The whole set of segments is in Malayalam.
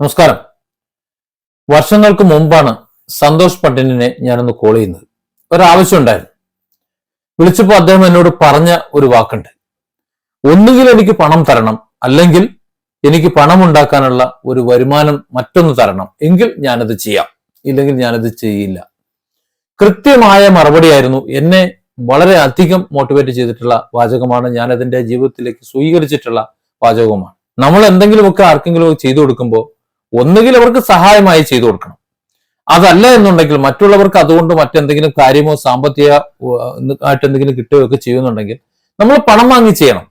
നമസ്കാരം. വർഷങ്ങൾക്ക് മുമ്പാണ് സന്തോഷ് പട്ടേലിനെ ഞാനൊന്ന് കോൾ ചെയ്യുന്നത്. ഒരാവശ്യം ഉണ്ടായിരുന്നു. വിളിച്ചപ്പോൾ അദ്ദേഹം എന്നോട് പറഞ്ഞ ഒരു വാക്കുണ്ട്. ഒന്നുകിൽ എനിക്ക് പണം തരണം അല്ലെങ്കിൽ എനിക്ക് പണം ഉണ്ടാക്കാനുള്ള ഒരു വരുമാനം മറ്റൊന്ന് തരണം. എങ്കിൽ ഞാനത് ചെയ്യാം. ഇല്ലെങ്കിൽ ഞാനത് ചെയ്യില്ല. കൃത്യമായ മറുപടിയായിരുന്നു. എന്നെ വളരെ അധികം മോട്ടിവേറ്റ് ചെയ്തിട്ടുള്ള വാചകമാണ്. ഞാൻ അതിന്റെ ജീവിതത്തിലേക്ക് സ്വീകരിച്ചിട്ടുള്ള വാചകവുമാണ്. നമ്മൾ എന്തെങ്കിലുമൊക്കെ ആർക്കെങ്കിലും ചെയ്തു കൊടുക്കുമ്പോൾ ഒന്നുകിൽ അവർക്ക് സഹായമായി ചെയ്തു കൊടുക്കണം. അതല്ല എന്നുണ്ടെങ്കിൽ മറ്റുള്ളവർക്ക് അതുകൊണ്ട് മറ്റെന്തെങ്കിലും കാര്യമോ സാമ്പത്തിക ആയിട്ട് എന്തെങ്കിലും കിട്ടുകയോ ഒക്കെ ചെയ്യുന്നുണ്ടെങ്കിൽ നമ്മൾ പണം വാങ്ങി ചെയ്യണം.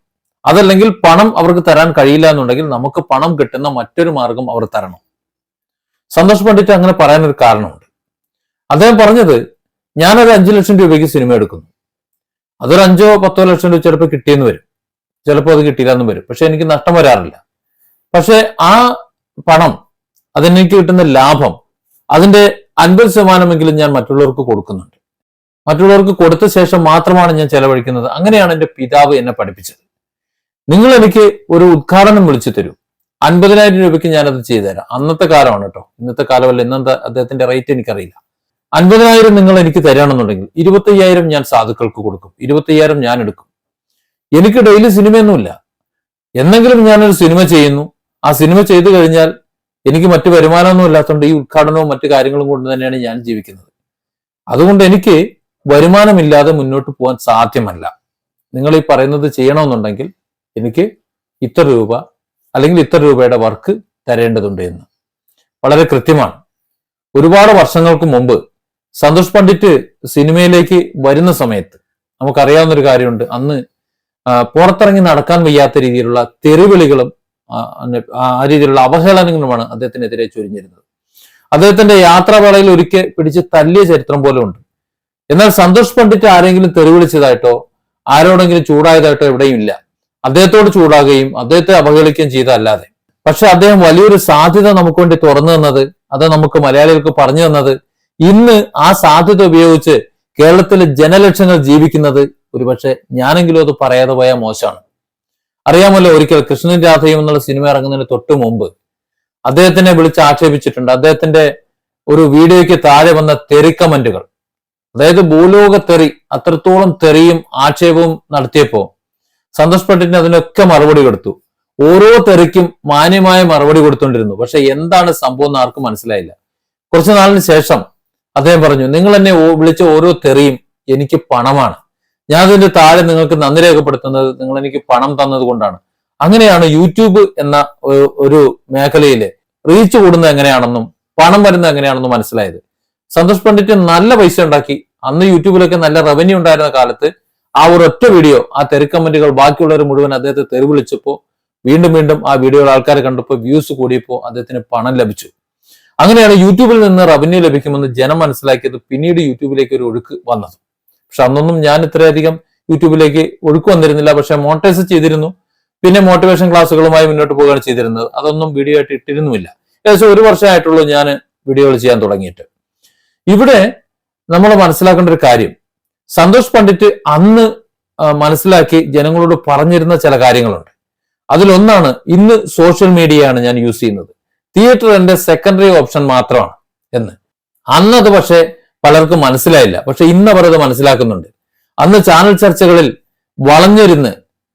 അതല്ലെങ്കിൽ പണം അവർക്ക് തരാൻ കഴിയില്ല എന്നുണ്ടെങ്കിൽ നമുക്ക് പണം കിട്ടുന്ന മറ്റൊരു മാർഗം അവർ തരണം. സന്തോഷ് പണ്ഡിറ്റ് അങ്ങനെ പറയാനൊരു കാരണമുണ്ട്. അദ്ദേഹം പറഞ്ഞത് ഞാനൊരു അഞ്ചു ലക്ഷം രൂപയ്ക്ക് സിനിമ എടുക്കുന്നു. അതൊരു അഞ്ചോ പത്തോ ലക്ഷം രൂപ ചിലപ്പോൾ കിട്ടിയെന്ന് വരും. ചിലപ്പോൾ അത് കിട്ടിയില്ലെന്നും വരും. പക്ഷെ എനിക്ക് നഷ്ടം വരാറില്ല. പക്ഷെ ആ പണം അതെനിക്ക് കിട്ടുന്ന ലാഭം അതിന്റെ അൻപത് ശതമാനമെങ്കിലും ഞാൻ മറ്റുള്ളവർക്ക് കൊടുക്കുന്നുണ്ട്. മറ്റുള്ളവർക്ക് കൊടുത്ത ശേഷം മാത്രമാണ് ഞാൻ ചെലവഴിക്കുന്നത്. അങ്ങനെയാണ് എന്റെ പിതാവ് എന്നെ പഠിപ്പിച്ചത്. നിങ്ങൾ എനിക്ക് ഒരു ഉദ്ഘാടനം വിളിച്ചു തരൂ. അൻപതിനായിരം രൂപയ്ക്ക് ഞാനത് ചെയ്തു തരാം. അന്നത്തെ കാലമാണ് കേട്ടോ. ഇന്നത്തെ കാലമല്ല ഇന്നത്തെ അദ്ദേഹത്തിന്റെ റേറ്റ് എനിക്കറിയില്ല. അൻപതിനായിരം നിങ്ങൾ എനിക്ക് തരണമെന്നുണ്ടെങ്കിൽ ഇരുപത്തയ്യായിരം ഞാൻ സാധുക്കൾക്ക് കൊടുക്കും. ഇരുപത്തയ്യായിരം ഞാൻ എടുക്കും. എനിക്ക് ഡെയിലി സിനിമയൊന്നുമില്ല. എന്നെങ്കിലും ഞാനൊരു സിനിമ ചെയ്യുന്നു. ആ സിനിമ ചെയ്തു കഴിഞ്ഞാൽ എനിക്ക് മറ്റു വരുമാനമൊന്നും ഇല്ലാത്തതുകൊണ്ട് ഈ ഉദ്ഘാടനവും മറ്റു കാര്യങ്ങളും കൊണ്ട് തന്നെയാണ് ഞാൻ ജീവിക്കുന്നത്. അതുകൊണ്ട് എനിക്ക് വരുമാനമില്ലാതെ മുന്നോട്ട് പോകാൻ സാധ്യമല്ല. നിങ്ങൾ ഈ പറയുന്നത് ചെയ്യണമെന്നുണ്ടെങ്കിൽ എനിക്ക് ഇത്ര രൂപ അല്ലെങ്കിൽ ഇത്ര രൂപയുടെ വർക്ക് തരേണ്ടതുണ്ട് എന്ന്. വളരെ കൃത്യമാണ്. ഒരുപാട് വർഷങ്ങൾക്ക് മുമ്പ് സന്തോഷ് പണ്ഡിറ്റ് സിനിമയിലേക്ക് വരുന്ന സമയത്ത് നമുക്കറിയാവുന്ന ഒരു കാര്യമുണ്ട്. അന്ന് പുറത്തിറങ്ങി നടക്കാൻ വയ്യാത്ത രീതിയിലുള്ള തെറിവിളികളും ആ, രീതിയിലുള്ള അവഹേളനങ്ങളുമാണ് അദ്ദേഹത്തിനെതിരെ ചൊരിഞ്ഞിരുന്നത്. അദ്ദേഹത്തിന്റെ യാത്രാവേളയിൽ ഒരിക്കൽ പിടിച്ച് തല്ലിയ ചരിത്രം പോലും ഉണ്ട്. എന്നാൽ സന്തോഷ് പണ്ഡിറ്റ് ആരെങ്കിലും തെറിവിളിച്ചതായിട്ടോ ആരോടെങ്കിലും ചൂടായതായിട്ടോ എവിടെയും ഇല്ല. അദ്ദേഹത്തോട് ചൂടാകുകയും അദ്ദേഹത്തെ അവഹേളിക്കുകയും ചെയ്തതല്ലാതെ. പക്ഷെ അദ്ദേഹം വലിയൊരു സാധ്യത നമുക്ക് വേണ്ടി തുറന്നു തന്നത് അത് നമുക്ക് മലയാളികൾക്ക് പറഞ്ഞു തന്നത് ഇന്ന് ആ സാധ്യത ഉപയോഗിച്ച് കേരളത്തിലെ ജനലക്ഷങ്ങൾ ജീവിക്കുന്നത് ഒരുപക്ഷെ ഞാനെങ്കിലും അത് പറയാതെ പോയാൽ മോശമാണ്. അറിയാമല്ലോ ഒരിക്കൽ കൃഷ്ണൻ രാധയും എന്നുള്ള സിനിമ ഇറങ്ങുന്നതിന് തൊട്ട് മുമ്പ് അദ്ദേഹത്തിനെ വിളിച്ച് ആക്ഷേപിച്ചിട്ടുണ്ട്. അദ്ദേഹത്തിന്റെ ഒരു വീഡിയോയ്ക്ക് താഴെ വന്ന തെറി കമന്റുകൾ. അതായത് ഭൂലോക തെറി അത്രത്തോളം തെറിയും ആക്ഷേപവും നടത്തിയപ്പോ സന്തോഷ് പട്ടേലിന് അതിനൊക്കെ മറുപടി കൊടുത്തു. ഓരോ തെറിക്കും മാന്യമായ മറുപടി കൊടുത്തുകൊണ്ടിരുന്നു പക്ഷെ എന്താണ് സംഭവം എന്ന് ആർക്കും മനസ്സിലായില്ല. കുറച്ചു നാളിന് ശേഷം അദ്ദേഹം പറഞ്ഞു നിങ്ങൾ എന്നെ വിളിച്ച ഓരോ തെറിയും എനിക്ക് പണമാണ്. ഞാൻ അതിന്റെ താഴെ നിങ്ങൾക്ക് നന്ദി രേഖപ്പെടുത്തുന്നത് നിങ്ങൾ എനിക്ക് പണം തന്നത് കൊണ്ടാണ്. അങ്ങനെയാണ് യൂട്യൂബ് എന്ന ഒരു- മേഖലയിൽ റീച്ച് കൂടുന്നത് എങ്ങനെയാണെന്നും പണം വരുന്നത് എങ്ങനെയാണെന്നും മനസ്സിലായത്. സന്തോഷ് പണ്ഡിറ്റ് നല്ല പൈസ ഉണ്ടാക്കി അന്ന് യൂട്യൂബിലൊക്കെ നല്ല റവന്യൂ ഉണ്ടായിരുന്ന കാലത്ത് ആ ഒരു ഒറ്റ വീഡിയോ ആ തെറി കമന്റുകൾ ബാക്കിയുള്ളവർ മുഴുവൻ അദ്ദേഹത്തെ തെറി വിളിച്ചപ്പോൾ വീണ്ടും വീണ്ടും ആ വീഡിയോകൾ ആൾക്കാരെ കണ്ടപ്പോൾ വ്യൂസ് കൂടിയപ്പോൾ അദ്ദേഹത്തിന് പണം ലഭിച്ചു. അങ്ങനെയാണ് യൂട്യൂബിൽ നിന്ന് റവന്യൂ ലഭിക്കുമെന്ന് ജനം മനസ്സിലാക്കിയത് പിന്നീട് യൂട്യൂബിലേക്ക് ഒരു ഒഴുക്ക് വന്നത്. പക്ഷെ അന്നൊന്നും ഞാൻ ഇത്രയധികം യൂട്യൂബിലേക്ക് ഒഴുക്ക് വന്നിരുന്നില്ല. പക്ഷെ മോണിറ്റൈസ് ചെയ്തിരുന്നു. പിന്നെ മോട്ടിവേഷൻ ക്ലാസ്സുകളുമായി മുന്നോട്ട് പോവുകയാണ് ചെയ്തിരുന്നത്. അതൊന്നും വീഡിയോ ആയിട്ട് ഇട്ടിരുന്നുമില്ല. ഏകദേശം ഒരു വർഷമായിട്ടുള്ളൂ ഞാൻ വീഡിയോകൾ ചെയ്യാൻ തുടങ്ങിയിട്ട്. ഇവിടെ നമ്മൾ മനസ്സിലാക്കേണ്ട ഒരു കാര്യം. സന്തോഷ് പണ്ഡിറ്റ് അന്ന് മനസ്സിലാക്കി ജനങ്ങളോട് പറഞ്ഞിരുന്ന ചില കാര്യങ്ങളുണ്ട്. അതിലൊന്നാണ് ഇന്ന് സോഷ്യൽ മീഡിയയാണ് ഞാൻ യൂസ് ചെയ്യുന്നത്. തിയേറ്റർ എന്റെ സെക്കൻഡറി ഓപ്ഷൻ മാത്രമാണ് എന്ന്. അന്നത് പക്ഷേ പലർക്കും മനസ്സിലായില്ല. പക്ഷെ ഇന്ന് അവർ അത് മനസ്സിലാക്കുന്നുണ്ട്. അന്ന് ചാനൽ ചർച്ചകളിൽ വളഞ്ഞിരുന്ന്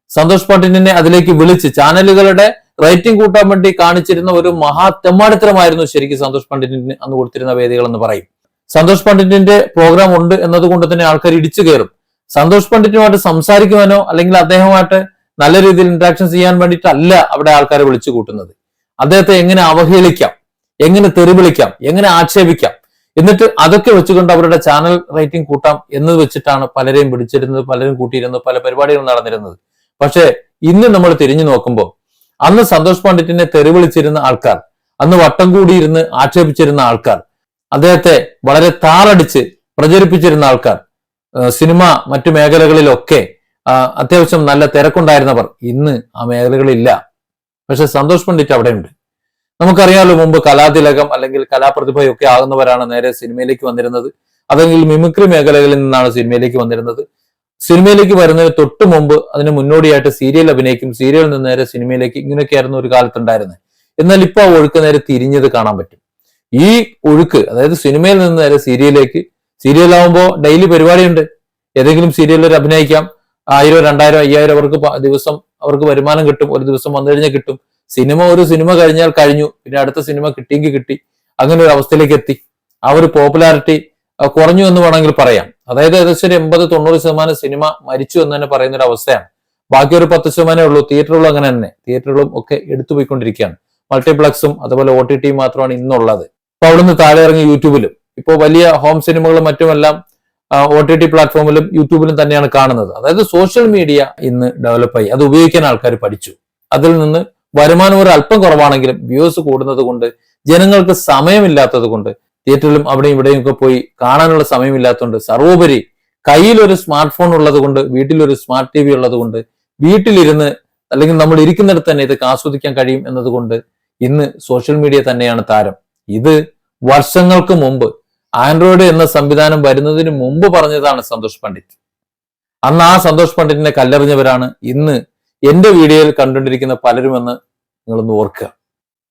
സന്തോഷ് പാട്ടിനെ അതിലേക്ക് വിളിച്ച് ചാനലുകളുടെ റേറ്റിംഗ് കൂട്ടാൻ വേണ്ടി കാണിച്ചിരുന്ന ഒരു മഹാ തെമ്മാടിത്തരമായിരുന്നു ശരിക്കും സന്തോഷ് പണ്ഡിറ്റിന് അന്ന് കൊടുത്തിരുന്ന വേദികൾ എന്ന് പറയും. സന്തോഷ് പണ്ഡിറ്റിന്റെ പ്രോഗ്രാം ഉണ്ട് എന്നതുകൊണ്ട് തന്നെ ആൾക്കാർ ഇടിച്ചു കയറും. സന്തോഷ് പണ്ഡിറ്റുമായിട്ട് സംസാരിക്കുവാനോ അല്ലെങ്കിൽ അദ്ദേഹമായിട്ട് നല്ല രീതിയിൽ ഇന്ററാക്ഷൻ ചെയ്യാൻ വേണ്ടിയിട്ടല്ല അവിടെ ആൾക്കാരെ വിളിച്ചു കൂട്ടുന്നത്. അദ്ദേഹത്തെ എങ്ങനെ അവഹേളിക്കാം? എങ്ങനെ തെറിവിളിക്കാം? എങ്ങനെ ആക്ഷേപിക്കാം? എന്നിട്ട് അതൊക്കെ വെച്ചുകൊണ്ട് അവരുടെ ചാനൽ റേറ്റിംഗ് കൂട്ടാം എന്ന് വെച്ചിട്ടാണ് പലരെയും പിടിച്ചിരുന്നത് പലരും കൂട്ടിയിരുന്നത് പല പരിപാടികളും നടന്നിരുന്നത്. പക്ഷേ ഇന്ന് നമ്മൾ തിരിഞ്ഞു നോക്കുമ്പോൾ അന്ന് സന്തോഷ് പണ്ഡിറ്റിനെ തെരുവിളിച്ചിരുന്ന ആൾക്കാർ അന്ന് വട്ടം കൂടിയിരുന്ന് ആക്ഷേപിച്ചിരുന്ന ആൾക്കാർ അദ്ദേഹത്തെ വളരെ താറടിച്ച് പ്രചരിപ്പിച്ചിരുന്ന ആൾക്കാർ സിനിമ മറ്റു മേഖലകളിലൊക്കെ അത്യാവശ്യം നല്ല തിരക്കുണ്ടായിരുന്നവർ ഇന്ന് ആ മേഖലകളില്ല പക്ഷെ സന്തോഷ് പണ്ഡിറ്റ് അവിടെയുണ്ട്. നമുക്കറിയാമല്ലോ മുമ്പ് കലാതിലകം അല്ലെങ്കിൽ കലാപ്രതിഭയൊക്കെ ആകുന്നവരാണ് നേരെ സിനിമയിലേക്ക് വന്നിരുന്നത്. അതെങ്കിൽ മിമിക്രി മേഖലകളിൽ നിന്നാണ് സിനിമയിലേക്ക് വന്നിരുന്നത്. സിനിമയിലേക്ക് വരുന്നതിന് തൊട്ട് മുമ്പ് അതിന് മുന്നോടിയായിട്ട് സീരിയൽ അഭിനയിക്കും സീരിയലിൽ നിന്ന് നേരെ സിനിമയിലേക്ക് ഇങ്ങനെയൊക്കെയായിരുന്നു ഒരു കാലത്തുണ്ടായിരുന്നത് എന്നാൽ ഇപ്പോൾ ആ ഒഴുക്ക് നേരെ തിരിഞ്ഞത് കാണാൻ പറ്റും. ഈ ഒഴുക്ക് അതായത് സിനിമയിൽ നിന്ന് നേരെ സീരിയലിലേക്ക് സീരിയലാവുമ്പോൾ ഡെയിലി പരിപാടിയുണ്ട്. ഏതെങ്കിലും സീരിയലിൽ അഭിനയിക്കാം. ആയിരം രണ്ടായിരം അയ്യായിരം അവർക്ക് ദിവസം അവർക്ക് വരുമാനം കിട്ടും. ഒരു ദിവസം വന്നു കഴിഞ്ഞാൽ കിട്ടും. സിനിമ ഒരു സിനിമ കഴിഞ്ഞാൽ കഴിഞ്ഞു. പിന്നെ അടുത്ത സിനിമ കിട്ടിയെങ്കിൽ കിട്ടി. അങ്ങനെ ഒരു അവസ്ഥയിലേക്ക് എത്തി. ആ ഒരു പോപ്പുലാരിറ്റി കുറഞ്ഞു എന്ന് വേണമെങ്കിൽ പറയാം. അതായത് ഏകദേശം ഒരു എൺപത് തൊണ്ണൂറ് ശതമാനം സിനിമ മരിച്ചു എന്ന് തന്നെ പറയുന്ന ഒരു അവസ്ഥയാണ്. ബാക്കി ഒരു പത്ത് ശതമാനമേ ഉള്ളൂ. തിയേറ്ററുകളും അങ്ങനെ തന്നെ. തിയേറ്ററുകളും ഒക്കെ എടുത്തു പോയിക്കൊണ്ടിരിക്കുകയാണ്. മൾട്ടിപ്ലക്സും അതുപോലെ ഒ ടി ടി മാത്രമാണ് ഇന്നുള്ളത്. ഇപ്പൊ അവിടുന്ന് താഴെ ഇറങ്ങി യൂട്യൂബിലും ഇപ്പോൾ വലിയ ഹോം സിനിമകളും മറ്റുമെല്ലാം ഒ ടി ടി പ്ലാറ്റ്ഫോമിലും യൂട്യൂബിലും തന്നെയാണ് കാണുന്നത്. അതായത് സോഷ്യൽ മീഡിയ ഇന്ന് ഡെവലപ്പായി അത് ഉപയോഗിക്കാൻ ആൾക്കാർ പഠിച്ചു. അതിൽ നിന്ന് വരുമാനം ഒരു അല്പം കുറവാണെങ്കിലും വ്യൂസ് കൂടുന്നത് കൊണ്ട് ജനങ്ങൾക്ക് സമയമില്ലാത്തത് കൊണ്ട് തിയേറ്ററിലും അവിടെയും ഇവിടെയും ഒക്കെ പോയി കാണാനുള്ള സമയമില്ലാത്തതുകൊണ്ട് സർവോപരി കയ്യിൽ ഒരു സ്മാർട്ട് ഫോൺ ഉള്ളത് കൊണ്ട് വീട്ടിലൊരു സ്മാർട്ട് ടി വി ഉള്ളത് കൊണ്ട് വീട്ടിലിരുന്ന് അല്ലെങ്കിൽ നമ്മൾ ഇരിക്കുന്നിടത്ത് തന്നെ ഇതൊക്കെ ആസ്വദിക്കാൻ കഴിയും എന്നതുകൊണ്ട് ഇന്ന് സോഷ്യൽ മീഡിയ തന്നെയാണ് താരം. ഇത് വർഷങ്ങൾക്ക് മുമ്പ് ആൻഡ്രോയിഡ് എന്ന സംവിധാനം വരുന്നതിന് മുമ്പ് പറഞ്ഞതാണ് സന്തോഷ് പണ്ഡിറ്റ്. അന്ന് ആ സന്തോഷ് പണ്ഡിറ്റിനെ കല്ലെറിഞ്ഞവരാണ് ഇന്ന് എന്റെ വീഡിയോയിൽ കണ്ടുകൊണ്ടിരിക്കുന്ന പലരുമെന്ന് നിങ്ങളൊന്ന് ഓർക്കുക.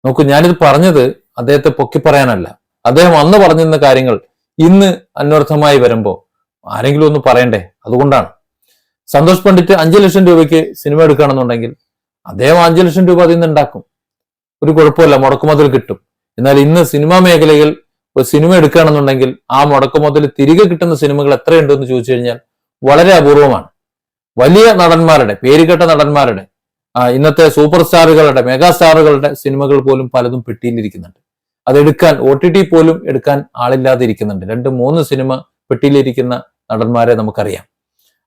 നോക്കൂ ഞാനിത് പറഞ്ഞത് അദ്ദേഹത്തെ പൊക്കി പറയാനല്ല. അദ്ദേഹം അന്ന് പറഞ്ഞിരുന്ന കാര്യങ്ങൾ ഇന്ന് അന്വർത്ഥമായി വരുമ്പോ ആരെങ്കിലും ഒന്ന് പറയണ്ടേ? അതുകൊണ്ടാണ്. സന്തോഷ് പണ്ഡിറ്റ് അഞ്ചു ലക്ഷം രൂപയ്ക്ക് സിനിമ എടുക്കുകയാണെന്നുണ്ടെങ്കിൽ അദ്ദേഹം അഞ്ചു ലക്ഷം രൂപ അതിൽ നിന്ന് ഉണ്ടാക്കും. ഒരു കുഴപ്പമില്ല മുടക്കുമുതൽ കിട്ടും. എന്നാൽ ഇന്ന് സിനിമാ മേഖലയിൽ ഒരു സിനിമ എടുക്കുകയാണെന്നുണ്ടെങ്കിൽ ആ മുടക്കുമുതൽ തിരികെ കിട്ടുന്ന സിനിമകൾ എത്രയുണ്ടെന്ന് ചോദിച്ചു കഴിഞ്ഞാൽ വളരെ അപൂർവമാണ്. വലിയ നടന്മാരുടെ പേരുകെട്ട നടന്മാരുടെ ഇന്നത്തെ സൂപ്പർ സ്റ്റാറുകളുടെ മെഗാ സ്റ്റാറുകളുടെ സിനിമകൾ പോലും പലതും പെട്ടിയിലിരിക്കുന്നുണ്ട്. അതെടുക്കാൻ ഒ ടി ടി പോലും എടുക്കാൻ ആളില്ലാതെ ഇരിക്കുന്നുണ്ട് രണ്ട് മൂന്ന് സിനിമ പെട്ടിയിലിരിക്കുന്ന നടന്മാരെ നമുക്കറിയാം.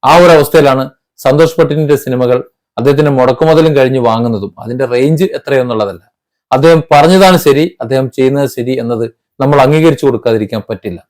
ആ ഒരു അവസ്ഥയിലാണ് സന്തോഷ് പട്ടിന്റെ സിനിമകൾ അദ്ദേഹത്തിന്റെ മുടക്കുമുതലും കഴിഞ്ഞ് വാങ്ങുന്നതും. അതിന്റെ റേഞ്ച് എത്രയെന്നുള്ളതല്ല. അദ്ദേഹം പറഞ്ഞതാണ് ശരി അദ്ദേഹം ചെയ്യുന്നത് ശരി എന്നത് നമ്മൾ അംഗീകരിച്ചു കൊടുക്കാതിരിക്കാൻ പറ്റില്ല.